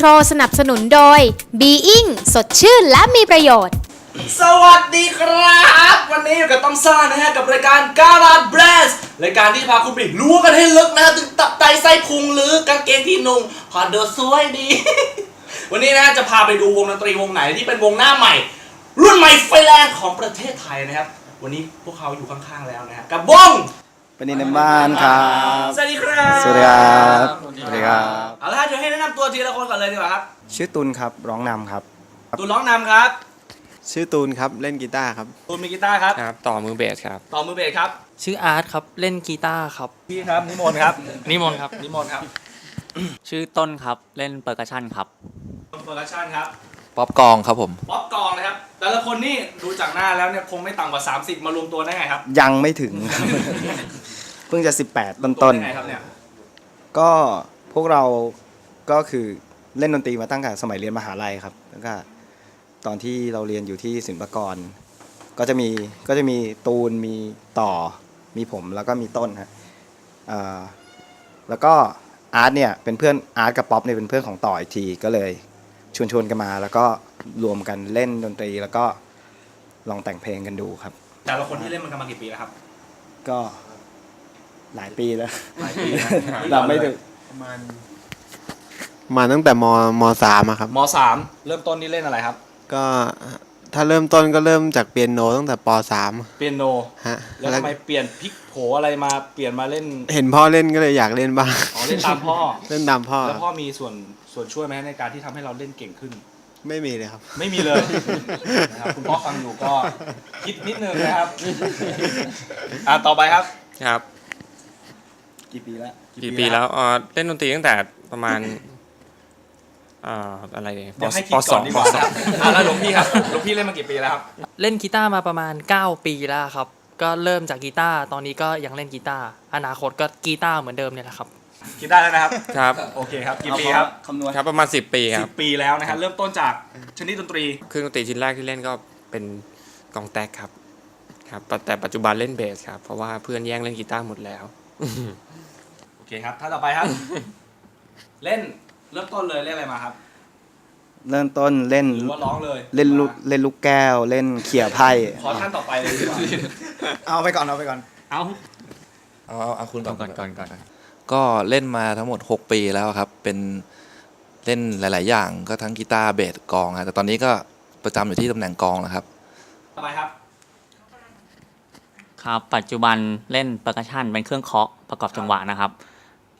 ช่วงอินโทรสนับสนุนโดย Being สดชื่นและมีประโยชน์ สวัสดีครับ วันนี้อยู่กับต้องซ่านะฮะกับรายการการาดแบรสรายการที่พาคุณไปรู้กันให้ลึกนะฮะถึงตับไตไส้พุงหรือกางเกงที่นุ่งพอเดอสวยดี วันนี้นะฮะจะพาไปดูวงดนตรีวงไหนที่เป็นวงหน้าใหม่ รุ่นใหม่ไฟแรงของประเทศไทยนะครับ วันนี้พวกเขาอยู่ข้างๆแล้วนะฮะกับวง เป็นนินในบ้านครับ สวัสดีครับ สวัสดีครับสวัสดีครับ ทีละคนก่อนเลยดีกว่าครับชื่อตุลครับร้องนำครับ ตูนร้องนำครับชื่อตูนครับเล่นกีตาร์ครับ ตูนมีกีตาร์ครับ ครับ ต่อมือเบสครับ ต่อมือเบสครับ ชื่ออาร์ตครับ เล่นกีตาร์ครับ พี่ครับนิมนต์ครับนิมนต์ครับ นิมนต์ครับชื่อต้นครับ เล่นเปอร์คัชชันครับต้นโปรดักชั่นครับป๊อปกองครับผม ป๊อปกองนะครับ แต่ละคนนี่ดูจากหน้าแล้วเนี่ยคงไม่ต่ำกว่า 30 มารวมตัวได้ไงครับยังไม่ถึงเพิ่งจะ 18 ต้นต้นได้ไงครับเนี่ยๆ ก็พวกเรา ก็คือเล่นดนตรีมาตั้งแต่สมัยเรียนมหาลัยครับแล้วก็ตอนที่เราเรียนอยู่ที่ศิลปากร ก็จะมีก็จะมีตูนมีต่อมีผมแล้วก็มีต้นฮะอ่าแล้วก็อาร์ตเนี่ยเป็นเพื่อนอาร์ตกับป๊อปเนี่ยเป็นเพื่อนของต่ออีกทีก็เลยชวนชวนๆกันมา แล้วก็รวมกันเล่นดนตรีแล้วก็ลองแต่งเพลงกันดูครับ แต่ละคนที่เล่นมันกันมากี่ปีแล้วครับ ก็หลายปีแล้วหลายปีนะเราไม่ถึงมา ตั้งแต่มมสามอะครับ มสามเริ่มต้นนี่เล่นอะไรครับ ก็ถ้าเริ่มต้นก็เริ่มจากเปียโนตั้งแต่ปสามเปียโน ฮะแล้วแล้วทำไมเปลี่ยนพลิกโผอะไรมาเปลี่ยนมาเล่น เห็นพ่อเล่นก็เลยอยากเล่นบ้าง อ๋อเล่นตามพ่อ เล่นตามพ่อ แล้วพ่อมีส่วนส่วนช่วยไหมในการที่ทำให้เราเล่นเก่งขึ้น ไม่มีเลยครับ ไม่มีเลย นะครับคุณพ่อฟังอยู่ก็คิดนิดนึงนะครับ อะต่อไปครับ ครับ กี่ปีแล้ว กี่ปีแล้วอ๋อเล่นดนตรีตั้งแต่ประมาณ อ่าอะไรเนี่ยเดี๋ยวให้คิปดสก่ออนงดีปกว่าสคอรังบอะแล้วหลวงพี่ครับหลวงพี่เล่นมากี่ปีแล้วครับเล่นกีตาร์มาประมาณ 9 ปีแล้วครับ ก็เริ่มจากกีตาร์ตอนนี้ก็ยังเล่นกีตาร์อนาคตก็กีตาร์เหมือนเดิมเนี่ยแหละครับ คิดได้แล้วนะครับครับโอเคครับกี่ปีครับคำนวณครับประมาณ 10 ปีคสิรับ บปีแล้วนะครับเริ่มต้นจากชนิดดนตรีเครื่องดนตรีชิ้นแรกที่เล่นก็เป็นกองแตกครับครับแต่แต่ปัจจุบันเล่นเบสครับ เพราะว่าเพื่อนแย่งเล่นกีตาร์หมดแล้ว โอเคครับท่านต่อไปครับ เล่น เริ่มต้นเลยเล่นอะไรมาครับ เริ่มต้นเล่นหรือว่าร้องเลยเล่นลูกเล่นลูกแก้ว เล่นเขี่ยไพ่ขอท่านต่อไปเลยดีกว่าเอาไปก่อนเอาไปก่อนเอาเอาเอาเอาคุณก่อนก่อนก่อนก่อนก็เล่นมาทั้งหมด 6 ปีแล้วครับ เป็นเล่นหลาย ๆ อย่างก็ทั้งกีตาร์เบสกลองครับแต่ตอนนี้ก็ประจำอยู่ที่ตำแหน่งกลองนะครับต่อไปครับ ครับ ปัจจุบันเล่นเปอร์คัชชันเป็นเครื่องเคาะประกอบจังหวะนะครับ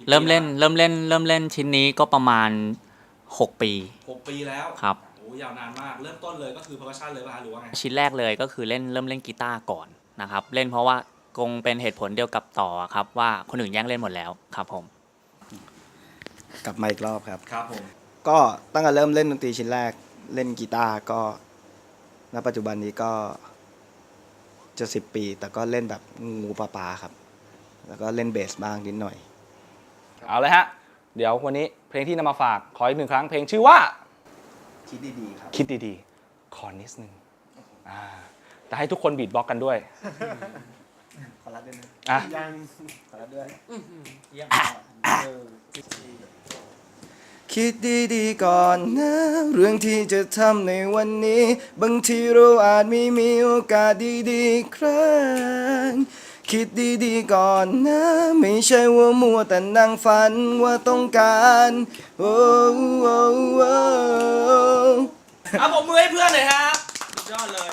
เริ่มเล่นเริ่มเล่น เริ่มเล่นชิ้นนี้ก็ประมาณ 6 ปีหกปีแล้วครับ โอ้ยาวนานมาก เริ่มต้นเลยก็คือ percussion เลยป่ะฮะหรือว่าไง ชิ้นแรกเลยก็คือเล่นเริ่มเล่นกีตาร์ก่อนนะครับ เล่นเพราะว่าคงเป็นเหตุผลเดียวกับต่อครับว่าคนอื่นแย่งเล่นหมดแล้วครับผม กลับมาอีกรอบครับ ครับผม ก็ตั้งแต่เริ่มเล่นดนตรีชิ้นแรกเล่นกีตาร์ก็ณปัจจุบันนี้ก็จะสิบปี แต่ก็เล่นแบบงูปลาปลาครับ แล้วก็เล่นเบสบ้างนิดหน่อย เอาเลยฮะ เดี๋ยววันนี้เพลงที่นำมาฝากขออีกหนึ่งครั้งเพลงชื่อว่า คิดดีๆครับคิดดีๆ ขอนิดนึงอ่าแต่ให้ทุกคนบีทบล็อกกันด้วย ขอรับด้วยนะอะขอรับด้วยคิดดีๆก่อนนะ เรื่องที่จะทำในวันนี้ บางทีเราอาจไม่มีโอกาสดีๆอีกครั้ง คิดดีๆก่อนนะ ไม่ใช่ว่ามัวแต่นั่งฝันว่าต้องการโอ้โอ้โอ้เอาผมมือให้เพื่อนหน่อยฮะสุดยอดเลย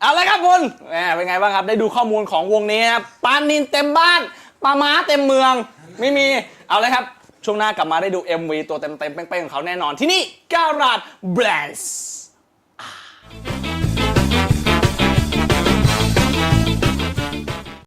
เอาละครับคุณแหมเป็นไงบ้างครับ ได้ดูข้อมูลของวงนี้นะครับปานินเต็มบ้านปลาม้าเต็มเมือง ไม่มี เอาเลยครับ ช่วงหน้ากลับมาได้ดู MV ตัวเต็มๆเป้งๆของเขาแน่นอนที่นี่การาดแบรนด์